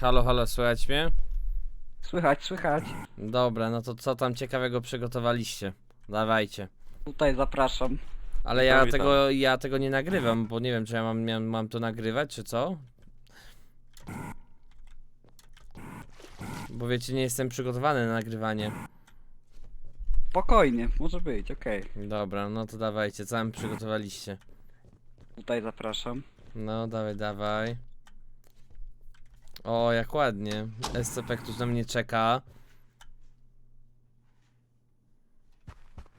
Halo, halo, słychać mnie? Słychać, słychać. Dobra, no to co tam ciekawego przygotowaliście? Dawajcie. Tutaj zapraszam. Ale ja witam. tego, ja tego nie nagrywam, bo nie wiem, czy ja mam, miałem- mam to nagrywać, czy co? Bo wiecie, nie jestem przygotowany na nagrywanie. Spokojnie, może być, okej. Dobra, no to dawajcie, co tam przygotowaliście? Tutaj zapraszam. No, dawaj, dawaj. O, jak ładnie. SCP, który na mnie czeka.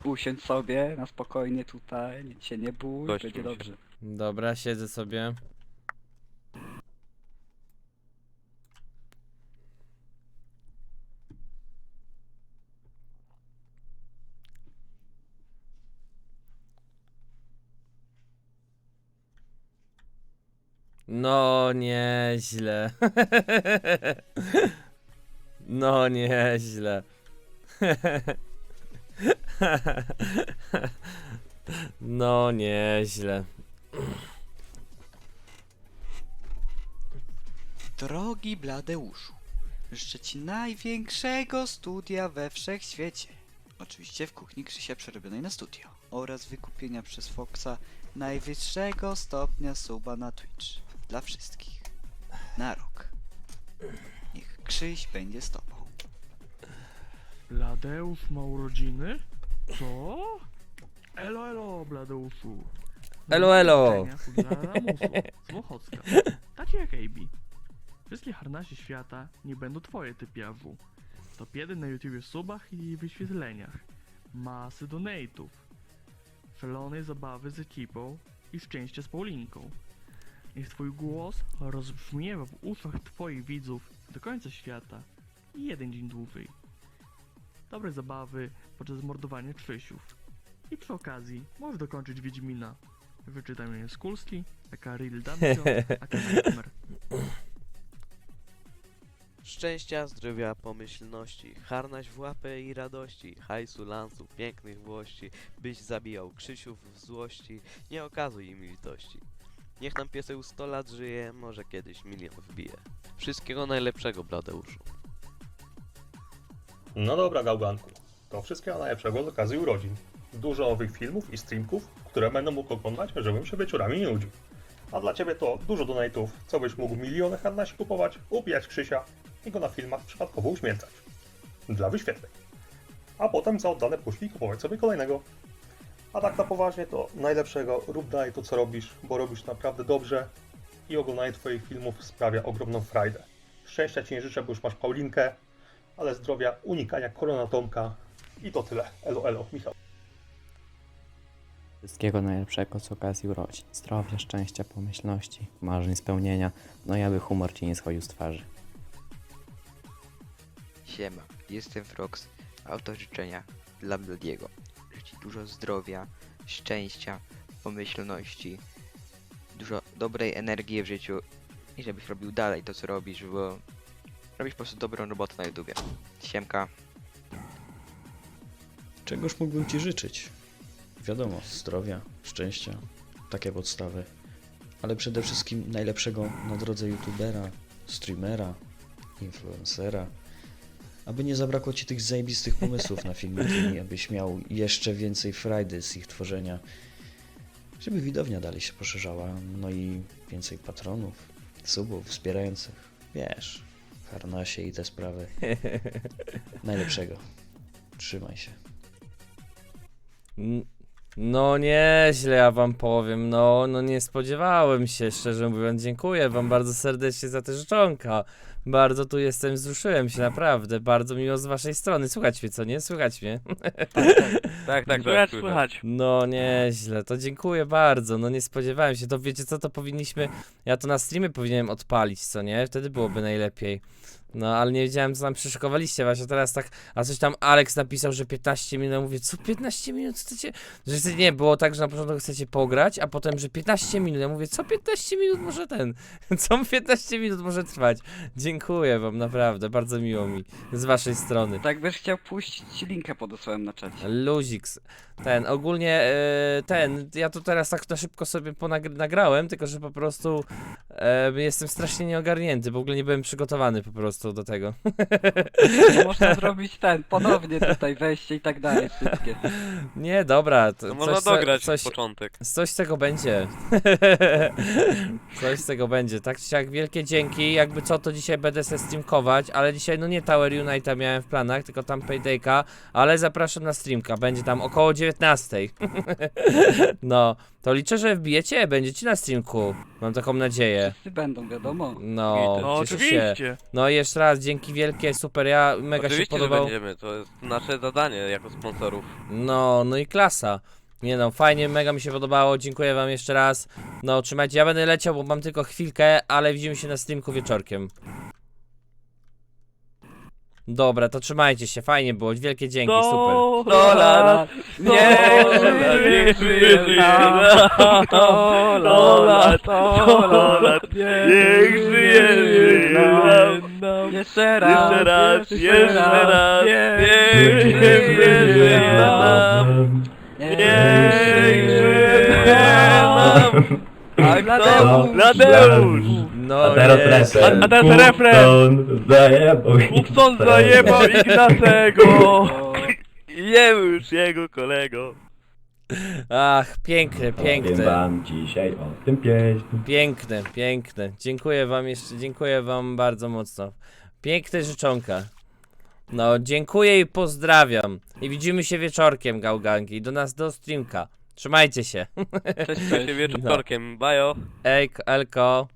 Usiądź sobie na spokojnie tutaj, nic się nie bój, będzie się. dobrze. Dobra, siedzę sobie. No, nieźle. No, nieźle. No, nieźle. Drogi Bladeuszu, życzę Ci największego studia we wszechświecie. Oczywiście w kuchni Krzysia przerobionej na studio. Oraz wykupienia przez Foxa najwyższego stopnia suba na Twitch. Dla wszystkich. Na rok. Niech Krzyś będzie z Tobą. Bladeusz ma urodziny? Co? Elo, elo, Bladeuszu. Elo, elo. Życzenia od Lamusu z Wochocka. Takie jak AB. Wszystkie harnasie świata nie będą twoje, typiarzu. Top 1 na YouTube w subach i wyświetleniach. Masy donate'ów. Szalonej zabawy z ekipą i szczęście z Paulinką. Niech twój głos rozbrzmiewa w uszach twoich widzów do końca świata i jeden dzień dłużej. Dobrej zabawy podczas mordowania Krzysiów. I przy okazji możesz dokończyć Wiedźmina. Wyczytaj mnie Skulski, aka Real Dungeon, aka Nightmare. Szczęścia, zdrowia, pomyślności, harnaś w łapę i radości, hajsu, lansu, pięknych włości, byś zabijał Krzysiów w złości, nie okazuj im litości. Niech nam pieseł 100 lat żyje, może kiedyś milion wbije. Wszystkiego najlepszego, Bladeuszu. No dobra, Gałganku. To wszystkiego najlepszego z okazji urodzin. Dużo owych filmów i streamków, które będę mógł oglądać, żebym się wieczorami nie nudził. A dla ciebie to dużo donate'ów, co byś mógł miliony harnasi kupować, ubijać Krzysia i go na filmach przypadkowo uśmiercać. Dla wyświetleń. A potem za oddane puszki kupować sobie kolejnego. A tak na poważnie to najlepszego, rób dalej to co robisz, bo robisz naprawdę dobrze i oglądanie twoich filmów sprawia ogromną frajdę. Szczęścia ci nie życzę, bo już masz Paulinkę, ale zdrowia, unikania korona Tomka i to tyle. Elo, elo, Michał. Wszystkiego najlepszego z okazji urodzin. Zdrowia, szczęścia, pomyślności, marzeń, spełnienia. No i aby humor ci nie schodził z twarzy. Siema, jestem Frox, autor życzenia dla Bladiego. Dużo zdrowia, szczęścia, pomyślności, dużo dobrej energii w życiu i żebyś robił dalej to co robisz, bo robisz po prostu dobrą robotę na YouTubie. Siemka. Czegoż mógłbym Ci życzyć? Wiadomo, zdrowia, szczęścia, takie podstawy, ale przede wszystkim najlepszego na drodze youtubera, streamera, influencera. Aby nie zabrakło Ci tych zajebistych pomysłów na filmiki, abyś miał jeszcze więcej frajdy z ich tworzenia, żeby widownia dalej się poszerzała, no i więcej patronów, subów, wspierających, wiesz, harnasie i te sprawy. Najlepszego. Trzymaj się. No nieźle, ja wam powiem, no, no nie spodziewałem się, szczerze mówiąc, dziękuję wam bardzo serdecznie za te życzonka, bardzo tu jestem, wzruszyłem się, naprawdę, bardzo miło z waszej strony, słychać mnie, co nie? Słychać mnie? Tak, tak, Słychać, słychać. No nieźle, to dziękuję bardzo, no nie spodziewałem się, to wiecie co, to powinniśmy, ja to na streamie powinienem odpalić, co nie? Wtedy byłoby najlepiej. No, ale nie wiedziałem, co tam przyszykowaliście, właśnie teraz tak, a coś tam Alex napisał, że 15 minut, ja mówię, co 15 minut chcecie? Że chcecie, nie, było tak, że na początku chcecie pograć, a potem, że 15 minut, ja mówię, co 15 minut może ten, co 15 minut może trwać? Dziękuję wam, naprawdę, bardzo miło mi z waszej strony. Tak byś chciał puścić ci linkę podesłałem na czacie. Luziks. Ten, ogólnie e, ten, ja to teraz tak na szybko sobie ponagr- nagrałem, tylko że po prostu e, jestem strasznie nieogarnięty, w ogóle nie byłem przygotowany po prostu do tego. Można zrobić ten, ponownie tutaj wejście i tak dalej, wszystkie. Nie, dobra, to To coś, można co- dograć coś, początek. coś z tego będzie. coś z tego będzie. Tak czy siak, wielkie dzięki. Jakby co, to dzisiaj będę se streamkować, ale dzisiaj no nie Tower Unite'a miałem w planach, tylko tam Paydayka, ale zapraszam na streamka, będzie tam około 19. no, to liczę, że wbijecie, będziecie na streamku. Mam taką nadzieję. Wszyscy będą, wiadomo. No, No cieszę się. oczywiście. No i jeszcze raz, dzięki wielkie, super, ja mega Oczywiście, się podobał. że będziemy, to jest nasze zadanie jako sponsorów. No, no i klasa. Nie no, fajnie, mega mi się podobało, dziękuję wam jeszcze raz. No, trzymajcie, ja będę leciał, bo mam tylko chwilkę, ale widzimy się na streamku wieczorkiem. Dobra, to trzymajcie się, fajnie było, wielkie dzięki, super. Sto lat, Nie, niech żyje nam. Sto lat, sto lat, niech żyje, żyje nam. Jeszcze raz, Jeszcze raz, jeszcze raz, niech żyje nam. Niech żyje nam. No, A teraz jest. refren. A- a teraz refren. Kupson zajebał. Kupson zajebał Ignacego! Jemy już jego kolego. Ach, piękne, Powiem piękne. wam dzisiaj o tym pieśń. Piękne, piękne. Dziękuję wam jeszcze, dziękuję wam bardzo mocno. Piękne życzonka. No, dziękuję i pozdrawiam. I widzimy się wieczorkiem, gałganki. Do nas, do streamka. Trzymajcie się. Cześć, się wieczorkiem, bajo. Ej, Elko.